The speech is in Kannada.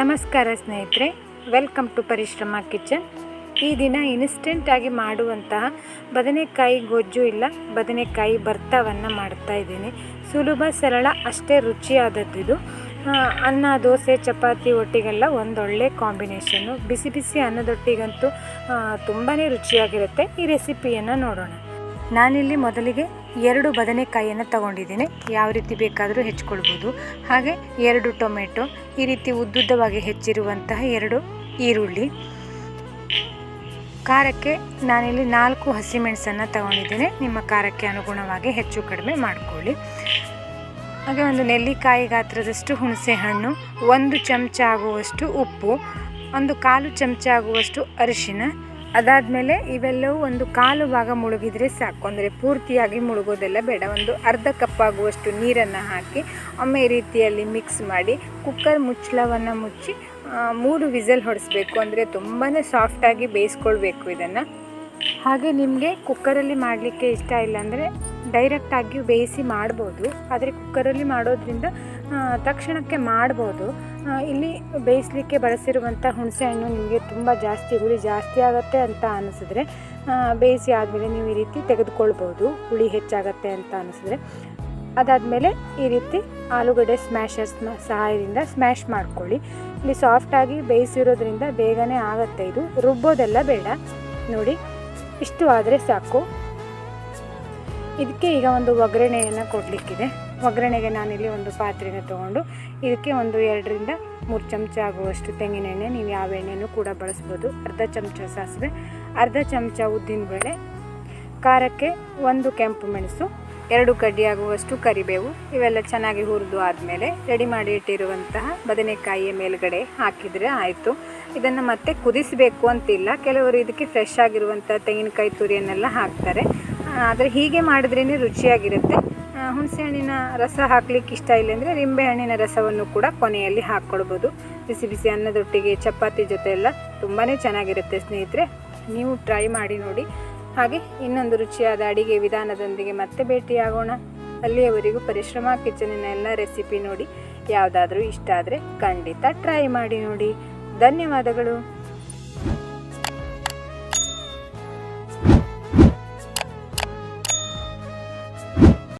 ನಮಸ್ಕಾರ ಸ್ನೇಹಿತರೆ ವೆಲ್ಕಮ್ ಟು ಪರಿಶ್ರಮ ಕಿಚನ್ ಈ ದಿನ ಇನ್ಸ್ಟೆಂಟಾಗಿ ಮಾಡುವಂತಹ ಬದನೆಕಾಯಿ ಗೊಜ್ಜು ಇಲ್ಲ, ಬದನೆಕಾಯಿ ಭರ್ತವನ್ನು ಮಾಡ್ತಾ ಇದ್ದೀನಿ. ಸುಲಭ, ಸರಳ, ಅಷ್ಟೇ ರುಚಿಯಾದದ್ದು ಇದು. ಅನ್ನ, ದೋಸೆ, ಚಪಾತಿ, ಒಟ್ಟಿಗೆಲ್ಲ ಒಂದೊಳ್ಳೆ ಕಾಂಬಿನೇಷನ್ನು ಬಿಸಿ ಬಿಸಿ ಅನ್ನದೊಟ್ಟಿಗಂತೂ ತುಂಬಾ ರುಚಿಯಾಗಿರುತ್ತೆ. ಈ ರೆಸಿಪಿಯನ್ನು ನೋಡೋಣ. ನಾನಿಲ್ಲಿ ಮೊದಲಿಗೆ ಎರಡು ಬದನೆಕಾಯಿಯನ್ನು ತಗೊಂಡಿದ್ದೀನಿ. ಯಾವ ರೀತಿ ಬೇಕಾದರೂ ಹೆಚ್ಕೊಳ್ಬೋದು. ಹಾಗೆ ಎರಡು ಟೊಮೆಟೊ, ಈ ರೀತಿ ಉದ್ದುದ್ದವಾಗಿ ಹೆಚ್ಚಿರುವಂತಹ ಎರಡು ಈರುಳ್ಳಿ. ಖಾರಕ್ಕೆ ನಾನಿಲ್ಲಿ ನಾಲ್ಕು ಹಸಿಮೆಣಸನ್ನು ತಗೊಂಡಿದ್ದೀನಿ. ನಿಮ್ಮ ಖಾರಕ್ಕೆ ಅನುಗುಣವಾಗಿ ಹೆಚ್ಚು ಕಡಿಮೆ ಮಾಡಿಕೊಳ್ಳಿ. ಹಾಗೆ ಒಂದು ನೆಲ್ಲಿಕಾಯಿ ಗಾತ್ರದಷ್ಟು ಹುಣಸೆ ಹಣ್ಣು ಒಂದು ಚಮಚ ಆಗುವಷ್ಟು ಉಪ್ಪು, ಒಂದು ಕಾಲು ಚಮಚ ಆಗುವಷ್ಟು ಅರಿಶಿನ ಅದಾದಮೇಲೆ ಇವೆಲ್ಲವೂ ಒಂದು ಕಾಲು ಭಾಗ ಮುಳುಗಿದ್ರೆ ಸಾಕು. ಅಂದರೆ ಪೂರ್ತಿಯಾಗಿ ಮುಳುಗೋದೆಲ್ಲ ಬೇಡ. ಒಂದು ಅರ್ಧ ಕಪ್ ಆಗುವಷ್ಟು ನೀರನ್ನು ಹಾಕಿ ಒಮ್ಮೆ ರೀತಿಯಲ್ಲಿ ಮಿಕ್ಸ್ ಮಾಡಿ ಕುಕ್ಕರ್ ಮುಚ್ಚಳವನ್ನು ಮುಚ್ಚಿ ಮೂರು ವಿಸಲ್ ಹೊಡೆಸ್ಬೇಕು. ಅಂದರೆ ತುಂಬಾ ಸಾಫ್ಟಾಗಿ ಬೇಯಿಸ್ಕೊಳ್ಬೇಕು ಇದನ್ನು. ಹಾಗೆ ನಿಮಗೆ ಕುಕ್ಕರಲ್ಲಿ ಮಾಡಲಿಕ್ಕೆ ಇಷ್ಟ ಇಲ್ಲ ಅಂದರೆ ಡೈರೆಕ್ಟಾಗಿ ಬೇಯಿಸಿ ಮಾಡ್ಬೋದು. ಆದರೆ ಕುಕ್ಕರಲ್ಲಿ ಮಾಡೋದ್ರಿಂದ ತಕ್ಷಣಕ್ಕೆ ಮಾಡ್ಬೋದು. ಇಲ್ಲಿ ಬೇಯಿಸಲಿಕ್ಕೆ ಬಳಸಿರುವಂಥ ಹುಣಸೆಹಣ್ಣು ನಿಮಗೆ ತುಂಬ ಜಾಸ್ತಿ, ಹುಳಿ ಜಾಸ್ತಿ ಆಗುತ್ತೆ ಅಂತ ಅನಿಸಿದ್ರೆ ಬೇಯಿಸಿ ಆದಮೇಲೆ ನೀವು ಈ ರೀತಿ ತೆಗೆದುಕೊಳ್ಬೋದು. ಹುಳಿ ಹೆಚ್ಚಾಗತ್ತೆ ಅಂತ ಅನಿಸಿದ್ರೆ. ಅದಾದಮೇಲೆ ಈ ರೀತಿ ಆಲೂಗಡ್ಡೆ ಸ್ಮ್ಯಾಶರ್ಸ್ನ ಸಹಾಯದಿಂದ ಸ್ಮ್ಯಾಶ್ ಮಾಡ್ಕೊಳ್ಳಿ. ಇಲ್ಲಿ ಸಾಫ್ಟಾಗಿ ಬೇಯಿಸಿರೋದ್ರಿಂದ ಬೇಗನೆ ಆಗುತ್ತೆ ಇದು. ರುಬ್ಬೋದೆಲ್ಲ ಬೇಡ. ನೋಡಿ, ಇಷ್ಟು ಆದರೆ ಸಾಕು. ಇದಕ್ಕೆ ಈಗ ಒಂದು ಒಗ್ಗರಣೆಯನ್ನು ಕೊಡಲಿಕ್ಕಿದೆ. ಒಗ್ಗರಣೆಗೆ ನಾನಿಲ್ಲಿ ಒಂದು ಪಾತ್ರೆನ ತೊಗೊಂಡು ಇದಕ್ಕೆ ಒಂದು ಎರಡರಿಂದ ಮೂರು ಚಮಚ ಆಗುವಷ್ಟು ತೆಂಗಿನ ಎಣ್ಣೆ ನೀವು ಯಾವ ಎಣ್ಣೆನೂ ಕೂಡ ಬಳಸ್ಬೋದು. ಅರ್ಧ ಚಮಚ ಸಾಸಿವೆ, ಅರ್ಧ ಚಮಚ ಉದ್ದಿನಬೇಳೆ ಖಾರಕ್ಕೆ ಒಂದು ಕೆಂಪು ಮೆಣಸು, ಎರಡು ಕಡ್ಡಿ ಆಗುವಷ್ಟು ಕರಿಬೇವು, ಇವೆಲ್ಲ ಚೆನ್ನಾಗಿ ಹುರಿದು ಆದಮೇಲೆ ರೆಡಿ ಮಾಡಿ ಇಟ್ಟಿರುವಂತಹ ಬದನೆಕಾಯಿಯ ಮೇಲುಗಡೆ ಹಾಕಿದರೆ ಆಯಿತು. ಇದನ್ನು ಮತ್ತೆ ಕುದಿಸಬೇಕು ಅಂತಿಲ್ಲ. ಕೆಲವರು ಇದಕ್ಕೆ ಫ್ರೆಶ್ ಆಗಿರುವಂಥ ತೆಂಗಿನಕಾಯಿ ತುರಿಯನ್ನೆಲ್ಲ ಹಾಕ್ತಾರೆ. ಆದರೆ ಹೀಗೆ ಮಾಡಿದ್ರೇ ರುಚಿಯಾಗಿರುತ್ತೆ. ಆ, ಹುಣಸೆಹಣ್ಣಿನ ರಸ ಹಾಕ್ಲಿಕ್ಕೆ ಇಷ್ಟ ಇಲ್ಲ ಅಂದರೆ ನಿಂಬೆಹಣ್ಣಿನ ರಸವನ್ನು ಕೂಡ ಕೊನೆಯಲ್ಲಿ ಹಾಕ್ಕೊಳ್ಬೋದು. ಬಿಸಿ ಬಿಸಿ ಅನ್ನದೊಟ್ಟಿಗೆ ಚಪಾತಿ ಜೊತೆ ಎಲ್ಲ ತುಂಬಾ ಚೆನ್ನಾಗಿರುತ್ತೆ ಸ್ನೇಹಿತರೆ. ನೀವು ಟ್ರೈ ಮಾಡಿ ನೋಡಿ. ಹಾಗೆ ಇನ್ನೊಂದು ರುಚಿಯಾದ ಅಡಿಗೆ ವಿಧಾನದೊಂದಿಗೆ ಮತ್ತೆ ಭೇಟಿಯಾಗೋಣ. ಅಲ್ಲಿಯವರೆಗೂ ಪರಿಶ್ರಮ ಕಿಚನಿನ ಎಲ್ಲ ರೆಸಿಪಿ ನೋಡಿ. ಯಾವುದಾದ್ರೂ ಇಷ್ಟ ಆದರೆ ಖಂಡಿತ ಟ್ರೈ ಮಾಡಿ ನೋಡಿ. ಧನ್ಯವಾದಗಳು.